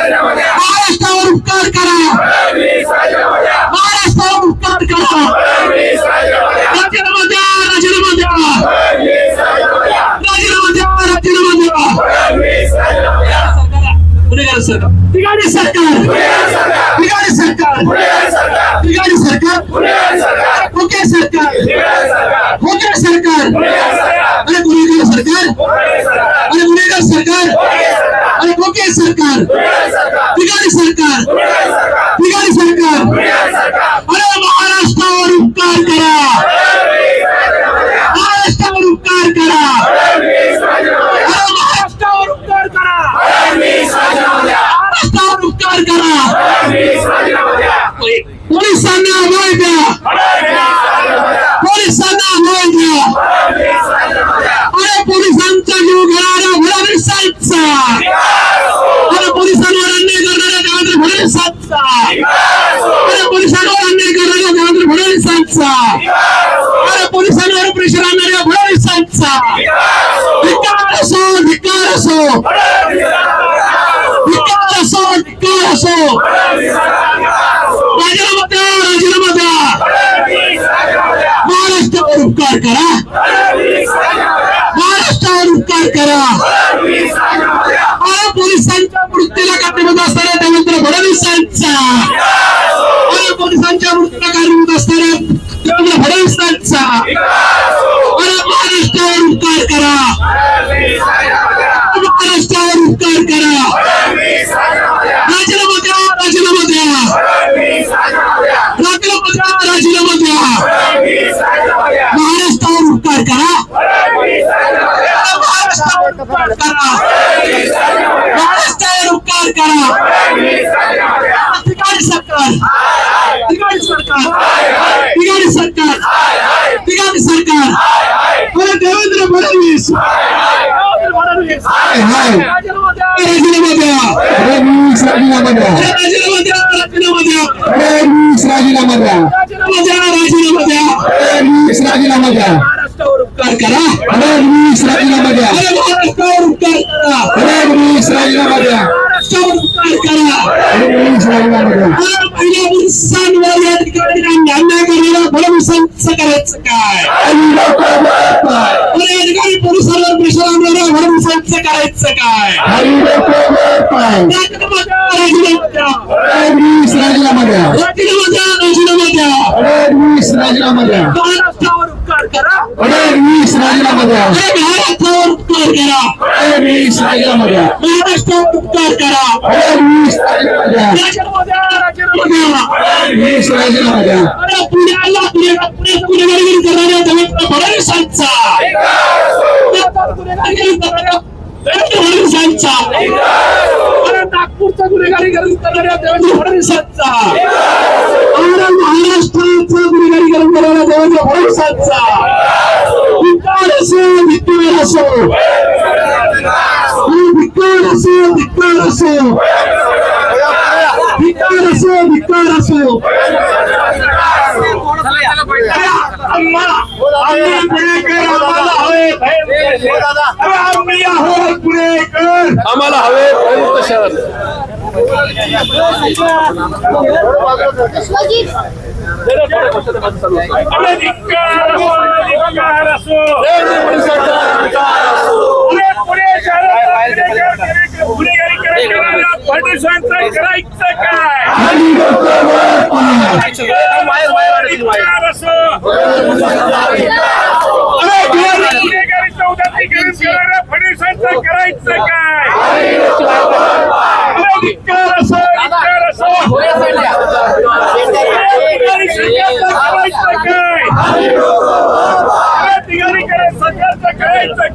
महाराष्ट्रावर उपकार करा. महाराष्ट्रावर उपकार करा. राजीनामा द्या राजीनामा द्या राजीनामा द्या राजीनामा द्या गुन्हेगार सरकार. बिगाडी सरकार. बिगाडी सरकार. बिगाडी सरकार. खोके सरकार. खोके सरकार. अरे गुन्हेगार सरकार. अरे गुन्हेगार सरकार. अरे खोके सरकार. बिगारी सरकार. बिगारी सरकार. अरे महाराष्ट्रावर उपकार करा. महाराष्ट्रावर उपकार करा. अरे महाराष्ट्रावर उपकार करा. महाराष्ट्रावर उपकार करा. पोलिसांना अभय द्या. पोलिसांना अभय द्या. अरे पोलिसांचा जीव घेणाऱ्या फडणवीसांचा अरे पोलिसांवर अन्याय करणाऱ्या देवेंद्र फडणवीसांचा अरे पोलिसांवर अन्याय करणाऱ्या देवेंद्र फडणवीसांचा अरे पोलिसांवर प्रेशर आणणाऱ्या फडणवीसांचा धिक्कार असो धिक्कार असो. धिक्कार असो धिक्कार असो. राजीनामा द्या राजीनामा द्या महाराष्ट्रावर उपकार करा. महाराष्ट्रावर उपकार करा. अरे पोलिसांच्या मृत्यूला कारणीभूत असणाऱ्या देवेंद्र फडणवीसांचा. अरे पोलिसांच्या मृत्यूला कारणीभूत असणाऱ्या देवेंद्र फडणवीसांचा अरे महाराष्ट्रावर उपकार करा महाराष्ट्रावर उपकार करा राजीनामा द्या राजीनामा द्या राजीनामा द्या राजीनामा द्या महाराष्ट्रावर उपकार करा महाराष्ट्रावर उपकार करा महाराष्ट्रावर उपकार करा. बिगाडी सरकार. बिगाडी सरकार. बिगाडी सरकार. बिगाडी सरकार. देवेंद्र फडणवीस. राजीनामा द्या. राजीनामा द्या. राजीनामा द्या. राजीनामा द्या. उपकार करा राजीनामा द्या अरे महाराष्ट्रावर उपकार करा राजीनामा द्या महाराष्ट्रावर उपकार करा द्या अरे पहिल्या पुरुषांवर या ठिकाणी अन्याय करणाऱ्या फडणवीसांचं करायचं काय या ठिकाणी पोलिसांवर प्रेशर आणणाऱ्या फडणवीसांचं करायचं काय. राजीनामा द्या राजीनामा द्या राजीनामा द्या द्या महाराष्ट्रावर उपकार करा. महाराष्ट्रावर उपकार करा. पुण्याला गुन्हेगारी करणाऱ्या देवेंद्र फडणवीसांचा गुन्हेगारी करणाऱ्या देवेंद्र फडणवीसांचा नागपूरचा गुन्हेगारी करणाऱ्या देवेंद्र फडणवीसांचा महाराष्ट्राचा गुन्हेगारी फडणवीसांचा धिक्कार असो धिक्कार असो. धिक्कार असो धिक्कार असो. धिक्कार असो धिक्कार असो. आम्हाला आम्ही पुणेकर आम्हाला हवे आम्ही आहोत पुणेकर आम्हाला हवे प्रयुक्त शहर फडणवीसांचं करायचं काय फडणवीसांचं करायचं काय अरे धिक्कार असो धिक्कार असो अरे सरकारचं करायचं काय अरे तिघारी करे सरकारचं करायचं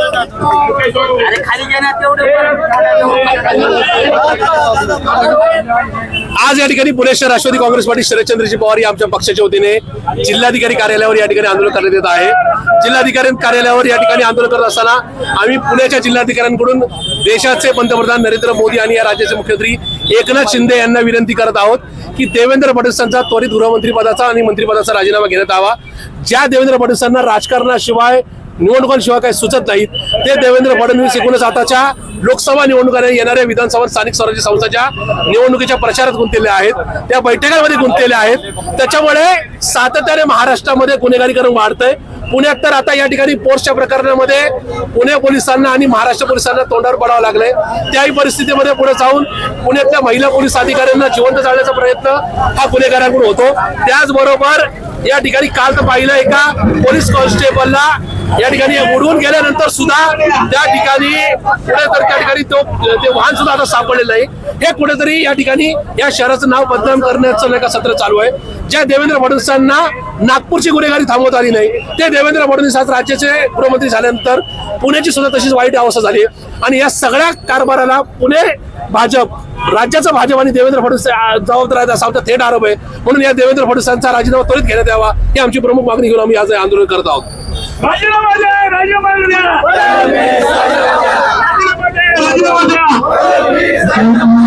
आज या ठिकाणी पुणे शहर राष्ट्रवादी काँग्रेस पार्टी शरदचंद्रजी पवार या आमच्या पक्षाच्या वतीने जिल्हाधिकारी कार्यालयावर या ठिकाणी आंदोलन करण्यात येत आहे. जिल्हाधिकारी कार्यालयावर या ठिकाणी आंदोलन करत असताना आम्ही पुण्याच्या जिल्हाधिकाऱ्यांकडून देशाचे पंतप्रधान नरेंद्र मोदी आणि या राज्याचे मुख्यमंत्री एकनाथ शिंदे यांना विनंती करत आहोत की देवेंद्र फडणवीसांचा त्वरित गृहमंत्रीपदाचा आणि मंत्रिपदाचा राजीनामा घेण्यात यावा. ज्या देवेंद्र फडणवीसांना राजकारणाशिवाय निवडणुकांशिवाय काही सुचत नाहीत ते देवेंद्र फडणवीस एकूणच आताच्या लोकसभा निवडणुका येणाऱ्या विधानसभा स्थानिक स्वराज्य संस्थेच्या निवडणुकीच्या प्रचारात गुंतलेले आहेत. त्या बैठकांमध्ये गुंतलेले आहेत. त्याच्यामुळे सातत्याने महाराष्ट्रामध्ये गुन्हेगारीकरण वाढतंय. पुण्यात तर आता या ठिकाणी पोर्सच्या प्रकरणामध्ये पुणे पोलिसांना आणि महाराष्ट्र पोलिसांना तोंडावर पडावं लागलंय. त्याही परिस्थितीमध्ये पुढे जाऊन पुण्यातल्या महिला पोलीस अधिकाऱ्यांना जिवंत जाळण्याचा प्रयत्न हा गुन्हेगारांकडून होतो. त्याचबरोबर या ठिकाणी काल तर पाहिलं एका पोलीस कॉन्स्टेबलला या ठिकाणी उडवून गेल्यानंतर सुद्धा त्या ठिकाणी कुठेतरी त्या ठिकाणी तो ते वाहन सुद्धा आता सापडलेलं नाही हे कुठेतरी या ठिकाणी या शहराचं नाव बदनाम करण्याचं नाही का सत्र चालू आहे. ज्या देवेंद्र फडणवीसांना नागपूरची गुन्हेगारी थांबवता आली नाही ते देवेंद्र फडणवीस आज राज्याचे गृहमंत्री झाल्यानंतर पुण्याची सुद्धा तशीच वाईट अवस्था झाली आणि या सगळ्या कारभाराला पुणे भाजप राज्याचा भाजप आणि देवेंद्र फडणवीस जबाबदार आहेत असा आमचा थेट आरोप आहे. म्हणून या देवेंद्र फडणवीसांचा राजीनामा त्वरित घेण्यात यावा ही आमची प्रमुख मागणी घेऊन आम्ही आज आंदोलन करत आहोत. राजीनामा द्या राजीनामा द्या राजीनामा द्या राजीनामा द्या